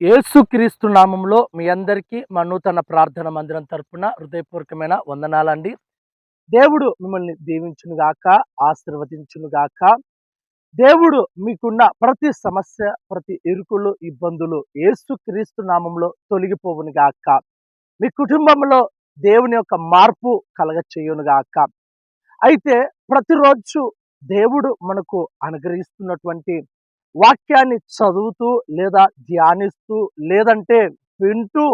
యేసుక్రీస్తు నామంలో మీ అందరికీ మా నూతన ప్రార్థన మందిరం తరపున హృదయపూర్వకమైన వందనాలండి. దేవుడు మిమ్మల్ని దీవించునుగాక ఆశీర్వదించునుగాక. దేవుడు మీకున్న ప్రతి సమస్య ప్రతి ఇరుకులు ఇబ్బందులు యేసుక్రీస్తు నామంలో తొలగిపోవునుగాక. మీ కుటుంబంలో దేవుని యొక్క మార్పు కలగ చేయునుగాక అయితే ప్రతిరోజు దేవుడు మనకు అనుగ్రహిస్తున్నటువంటి వాక్యాన్ని చదువుతూ లేదా ధ్యానిస్తూ లేదంటే వింటూ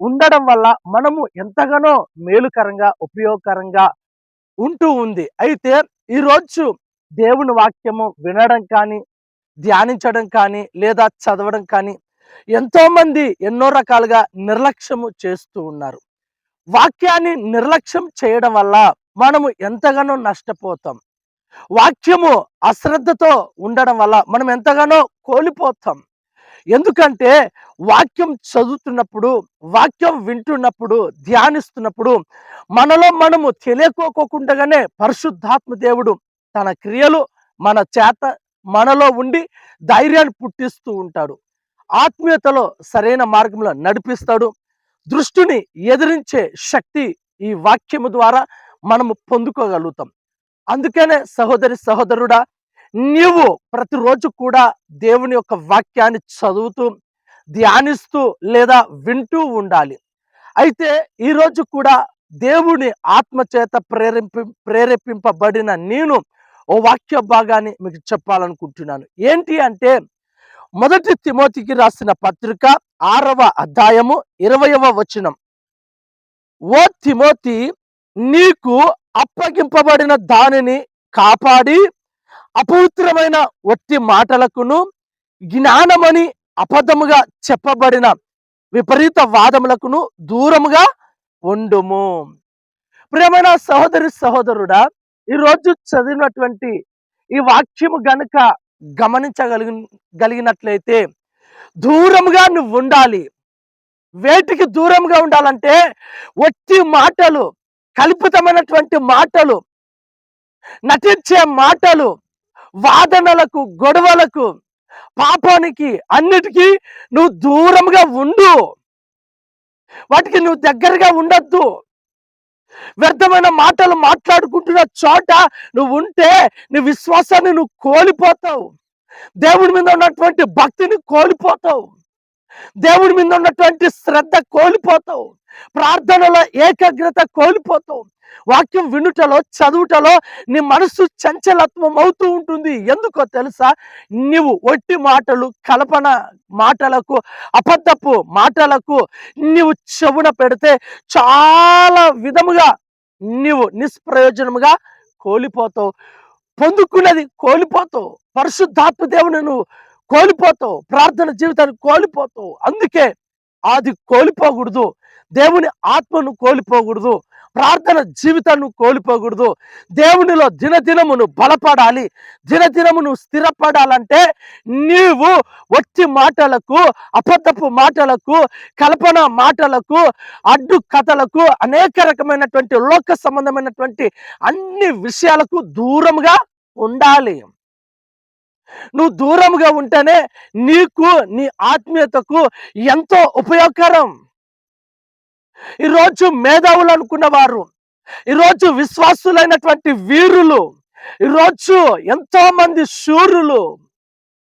ఉండడం వల్ల మనము ఎంతగానో మేలుకరంగా ఉపయోగకరంగా ఉంటూ ఉంది. అయితే ఈరోజు దేవుని వాక్యము వినడం కానీ ధ్యానించడం కానీ లేదా చదవడం కానీ ఎంతోమంది ఎన్నో రకాలుగా నిర్లక్ష్యము చేస్తూ ఉన్నారు. వాక్యాన్ని నిర్లక్ష్యం చేయడం వల్ల మనము ఎంతగానో నష్టపోతాం. వాక్యము అశ్రద్ధతో ఉండడం వల్ల మనం ఎంతగానో కోల్పోతాం. ఎందుకంటే వాక్యం చదువుతున్నప్పుడు వాక్యం వింటున్నప్పుడు ధ్యానిస్తున్నప్పుడు మనలో మనము తెలియకోకుండానే పరిశుద్ధాత్మ దేవుడు తన క్రియలు మన చేత మనలో ఉండి ధైర్యాన్ని పుట్టిస్తూ ఉంటాడు. ఆత్మీయతలో సరైన మార్గంలో నడిపిస్తాడు. దృష్టిని ఎదిరించే శక్తి ఈ వాక్యము ద్వారా మనము పొందుకోగలుగుతాం. అందుకనే సహోదరి సహోదరుడా నీవు ప్రతిరోజు కూడా దేవుని యొక్క వాక్యాన్ని చదువుతూ ధ్యానిస్తూ లేదా వింటూ ఉండాలి. అయితే ఈరోజు కూడా దేవుని ఆత్మచేత ప్రేరేపి ప్రేరేపింపబడిన నేను ఓ వాక్య భాగాన్ని మీకు చెప్పాలనుకుంటున్నాను. ఏంటి అంటే మొదటి తిమోతికి రాసిన పత్రిక ఆరవ అధ్యాయము ఇరవయవ వచనం. ఓ తిమోతి నీకు అప్పగింపబడిన దానిని కాపాడి అపవిత్రమైన ఒట్టి మాటలకును జ్ఞానమని అబద్ధముగా చెప్పబడిన విపరీత వాదములకును దూరముగా ఉండుము. ప్రియమైన సహోదరి సహోదరుడా ఈరోజు చదివినటువంటి ఈ వాక్యము గనుక గమనించగలిగి గలిగినట్లయితే దూరముగా నువ్వు ఉండాలి. వేటికి దూరంగా ఉండాలంటే ఒట్టి మాటలు కల్పితమైనటువంటి మాటలు నటించే మాటలు వాదనలకు గొడవలకు పాపానికి అన్నిటికీ నువ్వు దూరంగా ఉండు. వాటికి నువ్వు దగ్గరగా ఉండొద్దు. వ్యర్థమైన మాటలు మాట్లాడుకుంటున్న చోట నువ్వు ఉంటే నీ విశ్వాసాన్ని నువ్వు కోల్పోతావు. దేవుడి మీద ఉన్నటువంటి భక్తిని కోల్పోతావు. దేవుడి మీద ఉన్నటువంటి శ్రద్ధ కోల్పోతావు. ప్రార్థనలో ఏకాగ్రత కోల్పోతావు. వాక్యం వినుటలో చదువుటలో నీ మనసు చంచలత్వం అవుతూ ఉంటుంది. ఎందుకో తెలుసా? నీవు ఒట్టి మాటలు కల్పన మాటలకు అబద్ధపు మాటలకు నీవు చెవున పెడితే చాలా విధముగా నీవు నిష్ప్రయోజనముగా కోల్పోతావు. పొందుకున్నది కోల్పోతావు. పరిశుద్ధాత్మ దేవుని నువ్వు కోల్పోతావు. ప్రార్థన జీవితాన్ని కోల్పోతావు. అందుకే అది కోల్పోకూడదు. దేవుని ఆత్మను కోల్పోకూడదు. ప్రార్థన జీవితాన్ని కోల్పోకూడదు. దేవునిలో దినదినమును బలపడాలి. దినదినమును స్థిరపడాలంటే నీవు వచ్చి మాటలకు అబద్ధపు మాటలకు కల్పన మాటలకు అడ్డు కథలకు అనేక రకమైనటువంటి లోక సంబంధమైనటువంటి అన్ని విషయాలకు దూరంగా ఉండాలి. నువ్వు దూరంగా ఉంటేనే నీకు నీ ఆత్మీయతకు ఎంతో ఉపయోగకరం. ఈరోజు మేధావులు అనుకున్న వారు ఈరోజు విశ్వాసులైనటువంటి వీరులు ఈరోజు ఎంతో మంది శూరులు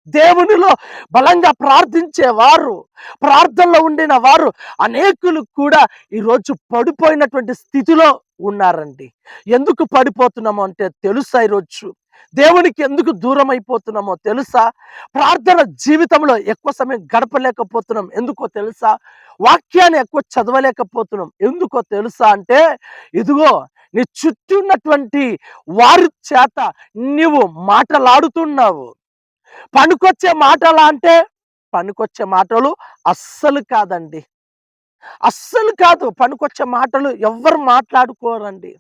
దేవునిలో బలంగా ప్రార్థించేవారు ప్రార్థనలో ఉండిన వారు అనేకులు కూడా ఈరోజు పడిపోయినటువంటి స్థితిలో ఉన్నారండి. ఎందుకు పడిపోతున్నాము అంటే తెలుసా ఈరోజు? దేవునికి ఎందుకు దూరం అయిపోతున్నామో తెలుసా? ప్రార్థన జీవితంలో ఎక్కువ సమయం గడపలేకపోతున్నాం. ఎందుకో తెలుసా? వాక్యాన్ని ఎక్కువ చదవలేకపోతున్నాం. ఎందుకో తెలుసా అంటే ఇదిగో నీ చుట్టూ ఉన్నటువంటి వారి చేత నీవు మాటలాడుతున్నావు. పనికొచ్చే మాటలా అంటే పనికొచ్చే మాటలు అస్సలు కాదండి. అస్సలు కాదు. పనికొచ్చే మాటలు ఎవ్వరు మాట్లాడుకోరండి.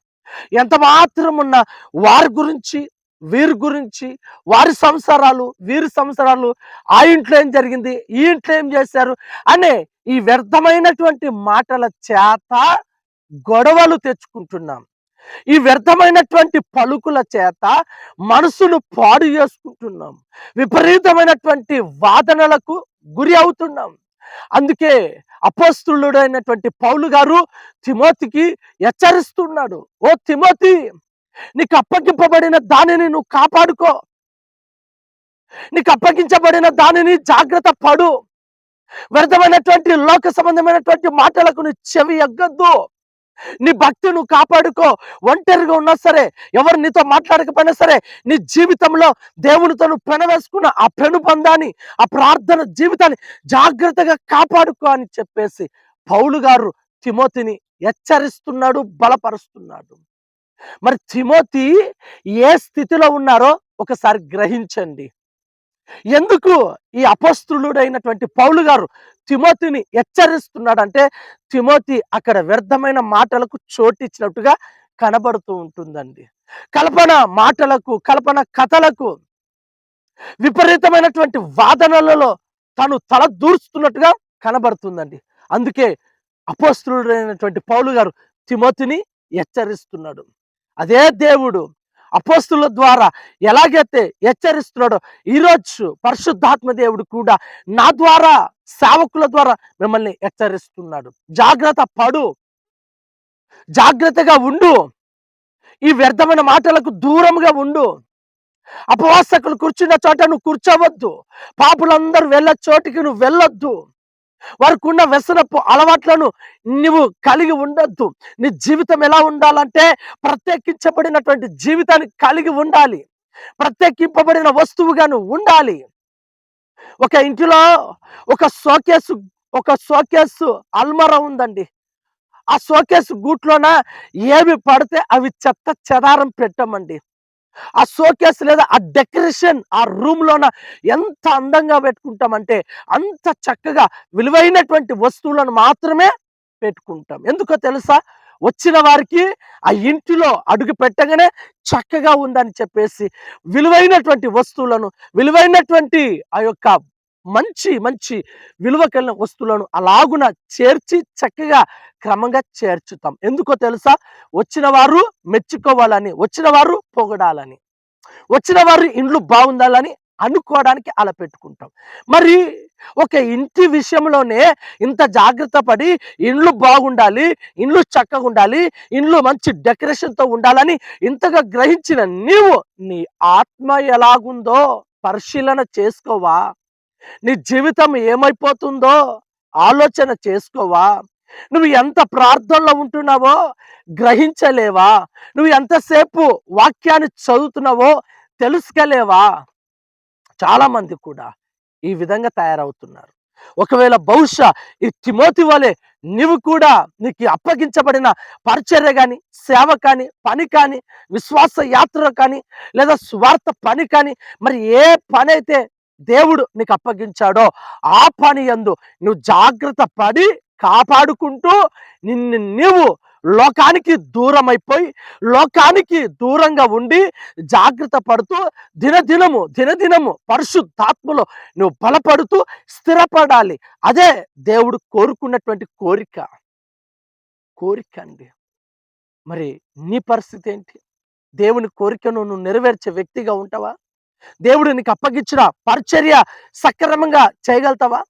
ఎంత మాత్రం ఉన్న వారి గురించి వీరి గురించి వారి సంసారాలు వీరి సంసారాలు ఆ ఇంట్లో ఏం జరిగింది ఈ ఇంట్లో ఏం చేశారు అనే ఈ వ్యర్థమైనటువంటి మాటల చేత గొడవలు తెచ్చుకుంటున్నాం. ఈ వ్యర్థమైనటువంటి పలుకుల చేత మనసును పాడు చేసుకుంటున్నాం. విపరీతమైనటువంటి వాదనలకు గురి అవుతున్నాం. అందుకే అపోస్తులుడైనటువంటి పౌలు గారు తిమోతికి హెచ్చరిస్తున్నాడు. ఓ తిమోతి నీకు అప్పగింపబడిన దానిని నువ్వు కాపాడుకో. నీకు అప్పగించబడిన దానిని జాగ్రత్త పడు. వ్యర్థమైనటువంటి లోక సంబంధమైనటువంటి మాటలకు నువ్వు చెవి ఎగ్గద్దు. నీ భక్తి నువ్వు కాపాడుకో. ఒంటరిగా ఉన్నా సరే ఎవరు నీతో మాట్లాడకపోయినా సరే నీ జీవితంలో దేవునితో నువ్వు పెనవేసుకున్న ఆ పెనుబంధాన్ని ఆ ప్రార్థన జీవితాన్ని జాగ్రత్తగా కాపాడుకో అని చెప్పేసి పౌలు గారు తిమోతిని హెచ్చరిస్తున్నాడు బలపరుస్తున్నాడు. మరి తిమోతి ఏ స్థితిలో ఉన్నారో ఒకసారి గ్రహించండి. ఎందుకు ఈ అపస్తులుడైనటువంటి పౌలు గారు తిమోతిని హెచ్చరిస్తున్నాడంటే తిమోతి అక్కడ వ్యర్థమైన మాటలకు చోటిచ్చినట్టుగా కనబడుతూ ఉంటుందండి. కల్పన మాటలకు కల్పన కథలకు విపరీతమైనటువంటి వాదనలలో తను తల దూర్చుతున్నట్టుగా కనబడుతుందండి. అందుకే అపోస్తుడైనటువంటి పౌలు గారు తిమోతిని హెచ్చరిస్తున్నాడు. అదే దేవుడు అపోస్తుల ద్వారా ఎలాగైతే హెచ్చరిస్తున్నాడో ఈరోజు పరిశుద్ధాత్మ దేవుడు కూడా నా ద్వారా సేవకుల ద్వారా మిమ్మల్ని హెచ్చరిస్తున్నాడు. జాగ్రత్త పడు. జాగ్రత్తగా ఉండు. ఈ వ్యర్థమైన మాటలకు దూరంగా ఉండు. అపవాసకులు కూర్చున్న చోట నువ్వు కూర్చోవద్దు. పాపులందరూ వెళ్ళ చోటికి నువ్వు వెళ్ళొద్దు. వారికి ఉన్న వ్యసనపు అలవాట్లను నువ్వు కలిగి ఉండొద్దు. నీ జీవితం ఎలా ఉండాలంటే ప్రత్యేకించబడినటువంటి జీవితాన్ని కలిగి ఉండాలి. ప్రత్యేకింపబడిన వస్తువుగాను ఉండాలి. ఒక ఇంటిలో ఒక సోకేసు ఒక సోకేసు అల్మర ఉందండి. ఆ సోకేసు గూట్లోన ఏవి పడితే అవి చెత్త చెదారం పెట్టమండి. ఆ షోకేస్ లేదా ఆ డెకరేషన్ ఆ రూమ్ లోన ఎంత అందంగా పెట్టుకుంటామంటే అంత చక్కగా విలువైనటువంటి వస్తువులను మాత్రమే పెట్టుకుంటాం. ఎందుకో తెలుసా? వచ్చిన వారికి ఆ ఇంటిలో అడుగు పెట్టగానే చక్కగా ఉందని చెప్పేసి విలువైనటువంటి వస్తువులను విలువైనటువంటి ఆ యొక్క మంచి మంచి విలువ కలిగిన వస్తువులను అలాగున చేర్చి చక్కగా క్రమంగా చేర్చుతాం. ఎందుకో తెలుసా? వచ్చిన వారు మెచ్చుకోవాలని వచ్చిన వారు పొగడాలని వచ్చిన వారి ఇండ్లు బాగుండాలని అనుకోవడానికి అలా పెట్టుకుంటాం. మరి ఒక ఇంటి విషయంలోనే ఇంత జాగ్రత్త పడి ఇండ్లు బాగుండాలి ఇండ్లు చక్కగా ఉండాలి ఇండ్లు మంచి డెకరేషన్తో ఉండాలని ఇంతగా గ్రహించిన నీవు నీ ఆత్మ ఎలాగుందో పరిశీలన చేసుకోవా? నీ జీవితం ఏమైపోతుందో ఆలోచన చేసుకోవా? నువ్వు ఎంత ప్రార్థనలో ఉంటున్నావో గ్రహించలేవా? నువ్వు ఎంతసేపు వాక్యాన్ని చదువుతున్నావో తెలుసుకోలేవా? చాలా మంది కూడా ఈ విధంగా తయారవుతున్నారు. ఒకవేళ బహుశా ఈ తిమోతి వలె నీవు కూడా నీకు అప్పగించబడిన పరిచర్య కానీ సేవ కానీ పని కానీ విశ్వాస యాత్ర కానీ లేదా స్వార్థ పని కానీ మరి ఏ పని అయితే దేవుడు నీకు అప్పగించాడో ఆ పని యందు నువ్వు జాగ్రత్త పడి కాపాడుకుంటూ నిన్ను నీవు లోకానికి దూరం అయిపోయి లోకానికి దూరంగా ఉండి జాగ్రత్త పడుతూ దినదినము దినదినము పరిశుద్ధాత్మలో నువ్వు బలపడుతూ స్థిరపడాలి. అదే దేవుడు కోరుకున్నటువంటి కోరిక. కోరిక అండి. మరి నీ పరిస్థితి ఏంటి? దేవుని కోరికను నువ్వు నెరవేర్చే వ్యక్తిగా ఉంటావా? దేవుడు నీకు అప్పగించిన పరిచర్య సక్రమంగా చేయగలుగుతావా?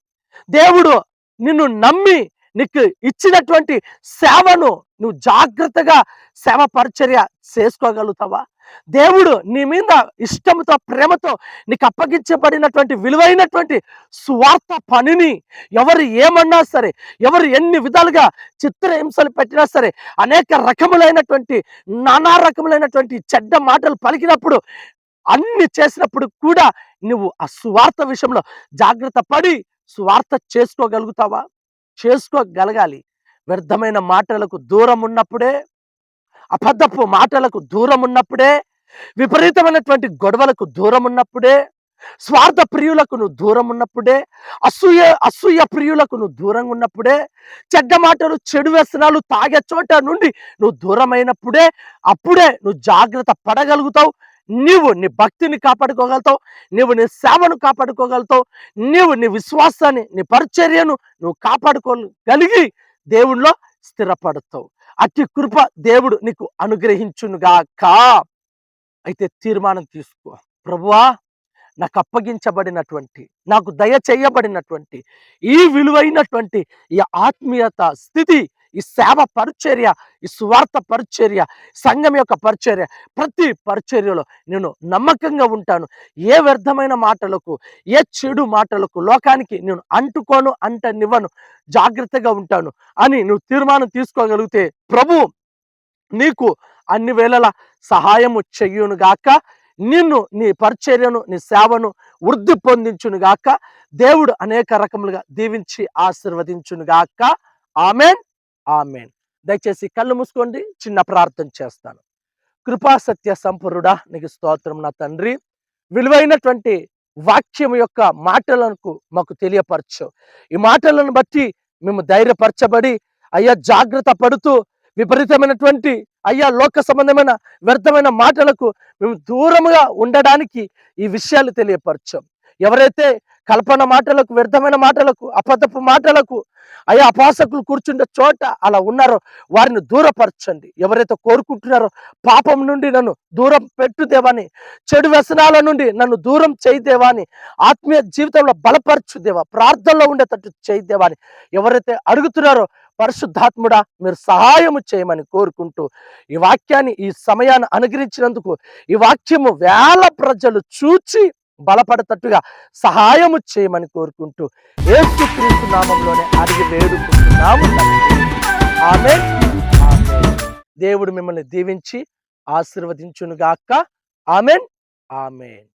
దేవుడు నిన్ను నమ్మి నీకు ఇచ్చినటువంటి సేవను నువ్వు జాగ్రత్తగా సేవ పరిచర్య చేసుకోగలుగుతావా? దేవుడు నీ మీద ఇష్టంతో ప్రేమతో నీకు అప్పగించబడినటువంటి విలువైనటువంటి స్వార్థ పనిని ఎవరు ఏమన్నా సరే ఎవరు ఎన్ని విధాలుగా చిత్రహింసలు పెట్టినా సరే అనేక రకములైనటువంటి నానా రకములైనటువంటి చెడ్డ మాటలు పలికినప్పుడు అన్ని చేసినప్పుడు కూడా నువ్వు ఆ సువార్త విషయంలో జాగ్రత్త పడి సువార్త చేసుకోగలుగుతావా? చేసుకోగలగాలి. వ్యర్థమైన మాటలకు దూరం ఉన్నప్పుడే అబద్ధపు మాటలకు దూరం ఉన్నప్పుడే విపరీతమైనటువంటి గొడవలకు దూరం ఉన్నప్పుడే స్వార్థ ప్రియులకు నువ్వు దూరం ఉన్నప్పుడే అసూయ అసూయ ప్రియులకు నువ్వు దూరంగా ఉన్నప్పుడే చెడ్డ మాటలు చెడు వ్యసనాలు తాగే చోట నుండి నువ్వు దూరమైనప్పుడే అప్పుడే నువ్వు జాగ్రత్త పడగలుగుతావు. నీవు నీ భక్తిని కాపాడుకోగలుగుతావు నీవు నీ సేవను కాపాడుకోగలుగుతావు నీవు నీ విశ్వాసాన్ని నీ పరిచర్యను నువ్వు కాపాడుకోగలిగి దేవుణ్ణిలో స్థిరపడతావు. అతి కృప దేవుడు నీకు అనుగ్రహించునుగాక. అయితే తీర్మానం తీసుకో. ప్రభువా నాకు అప్పగించబడినటువంటి నాకు దయ చేయబడినటువంటి ఈ విలువైనటువంటి ఈ ఆత్మీయత స్థితి ఈ సేవ పరిచర్య ఈ సువార్త పరిచర్య సంఘం యొక్క పరిచర్య ప్రతి పరిచర్యలో నేను నమ్మకంగా ఉంటాను. ఏ వ్యర్థమైన మాటలకు ఏ చెడు మాటలకు లోకానికి నేను అంటుకోను అంటనివ్వను జాగ్రత్తగా ఉంటాను అని నువ్వు తీర్మానం తీసుకోగలిగితే ప్రభు నీకు అన్ని వేళల సహాయము చెయ్యును గాక నిన్ను నీ పరిచర్యను నీ సేవను వృద్ధి పొందించును గాక దేవుడు అనేక రకములుగా దీవించి ఆశీర్వదించును గాక. ఆమెన్. ఆమెన్. దయచేసి కళ్ళు మూసుకోండి చిన్న ప్రార్థన చేస్తాను. కృపా సత్య సంపూర్ణుడా నీకు స్తోత్రం నా తండ్రి. విలువైనటువంటి వాక్యం యొక్క మాటలకు మాకు తెలియపరచు. ఈ మాటలను బట్టి మేము ధైర్యపరచబడి అయ్యా జాగ్రత్త పడుతూ విపరీతమైనటువంటి అయ్యా లోక సంబంధమైన వ్యర్థమైన మాటలకు మేము దూరముగా ఉండడానికి ఈ విషయాలు తెలియపరచాం. ఎవరైతే కల్పన మాటలకు వ్యర్థమైన మాటలకు అబద్ధపు మాటలకు అయ్యా అపాసకులు కూర్చుండే చోట అలా ఉన్నారో వారిని దూరపరచండి. ఎవరైతే కోరుకుంటున్నారో పాపం నుండి నన్ను దూరం పెట్టుదేవాని చెడు వ్యసనాల నుండి నన్ను దూరం చేయదేవాని ఆత్మీయ జీవితంలో బలపరచుదేవా ప్రార్థనలో ఉండేటట్టు చేయదేవాని ఎవరైతే అడుగుతున్నారో పరిశుద్ధాత్ముడా మీరు సహాయము చేయమని కోరుకుంటూ ఈ వాక్యాన్ని ఈ సమయాన్ని అనుగ్రహించినందుకు ఈ వాక్యము వేల ప్రజలు చూచి బలపడతట్టుగా సహాయము చేయమని కోరుకుంటూ ఏసుక్రీస్తు నామంలోనే అడిగి వేడుకుంటున్నాము ఆమె దేవుడు మిమ్మల్ని దీవించి ఆశీర్వదించునుగాక. ఆమెన్. ఆమెన్.